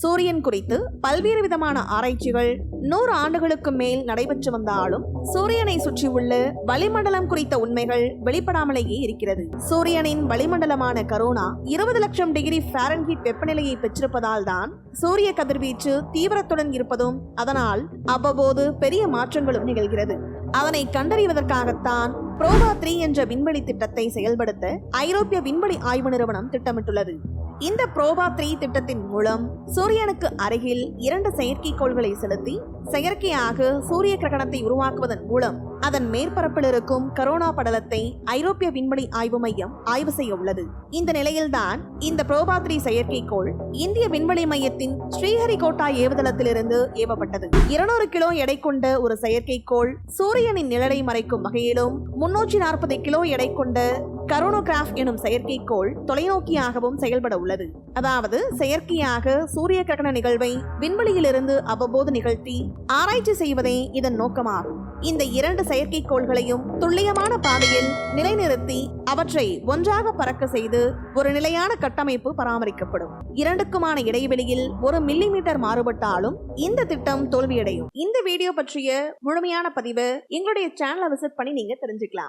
சூரியன் குறித்து பல்வேறு விதமான ஆராய்ச்சிகள் நூறு ஆண்டுகளுக்கு மேல் நடைபெற்று வந்தாலும் சூரியனை சுற்றியுள்ள வளிமண்டலம் குறித்த உண்மைகள் வெளிப்படாமலேயே இருக்கிறது. சூரியனின் வளிமண்டலமான கரோனா இருபது லட்சம் டிகிரி ஃபாரன்ஹீட் வெப்பநிலையை பெற்றிருப்பதால் தான் சூரிய கதிர்வீச்சு தீவிரத்துடன் இருப்பதும் அதனால் அவ்வப்போது பெரிய மாற்றங்களும் நிகழ்கிறது. அதனை கண்டறிவதற்காகத்தான் புரோவா த்ரீ என்ற விண்வெளி திட்டத்தை செயல்படுத்த ஐரோப்பிய விண்வெளி ஆய்வு நிறுவனம் திட்டமிட்டுள்ளது. இந்த புரோபா த்ரீ திட்டத்தின் மூலம் சூரியனுக்கு அருகில் இரண்டு செயற்கைக்கோள்களை செலுத்தி செயற்கையாக சூரிய கிரகணத்தை உருவாக்குவதன் மூலம் அதன் மேற்பரப்பில் இருக்கும் கரோனா படலத்தை ஐரோப்பிய விண்வெளி ஆய்வு மையம் ஆய்வு செய்ய உள்ளது. இந்த நிலையில்தான் இந்த புரோபாத்ரி செயற்கைக்கோள் இந்திய விண்வெளி மையத்தின் ஸ்ரீஹரிகோட்டா ஏவுதளத்திலிருந்து ஏவப்பட்டது. இருநூறு கிலோ எடை கொண்ட ஒரு செயற்கைக்கோள் சூரியனின் நிழலை மறைக்கும் வகையிலும் முன்னூற்றி நாற்பது கிலோ எடை கொண்ட கரோனோகிராஃப் எனும் செயற்கைக்கோள் தொலைநோக்கியாகவும் செயல்பட உள்ளது. அதாவது செயற்கையாக சூரிய கிரகண நிகழ்வை விண்வெளியிலிருந்து அவ்வப்போது நிகழ்த்தி ஆராய்ச்சி செய்வதே இதன் நோக்கமாகும். இந்த இரண்டு செயற்கைக்கோள்களையும் துல்லியமான பாதையில் நிலைநிறுத்தி அவற்றை ஒன்றாக பறக்க செய்து ஒரு நிலையான கட்டமைப்பு பராமரிக்கப்படும். இரண்டுக்குமான இடைவெளியில் ஒரு மில்லி மீட்டர் மாறுபட்டாலும் இந்த திட்டம் தோல்வியடையும். இந்த வீடியோ பற்றிய முழுமையான பதிவு எங்களுடைய சேனலை விசிட் பண்ணி நீங்க தெரிஞ்சுக்கலாம்.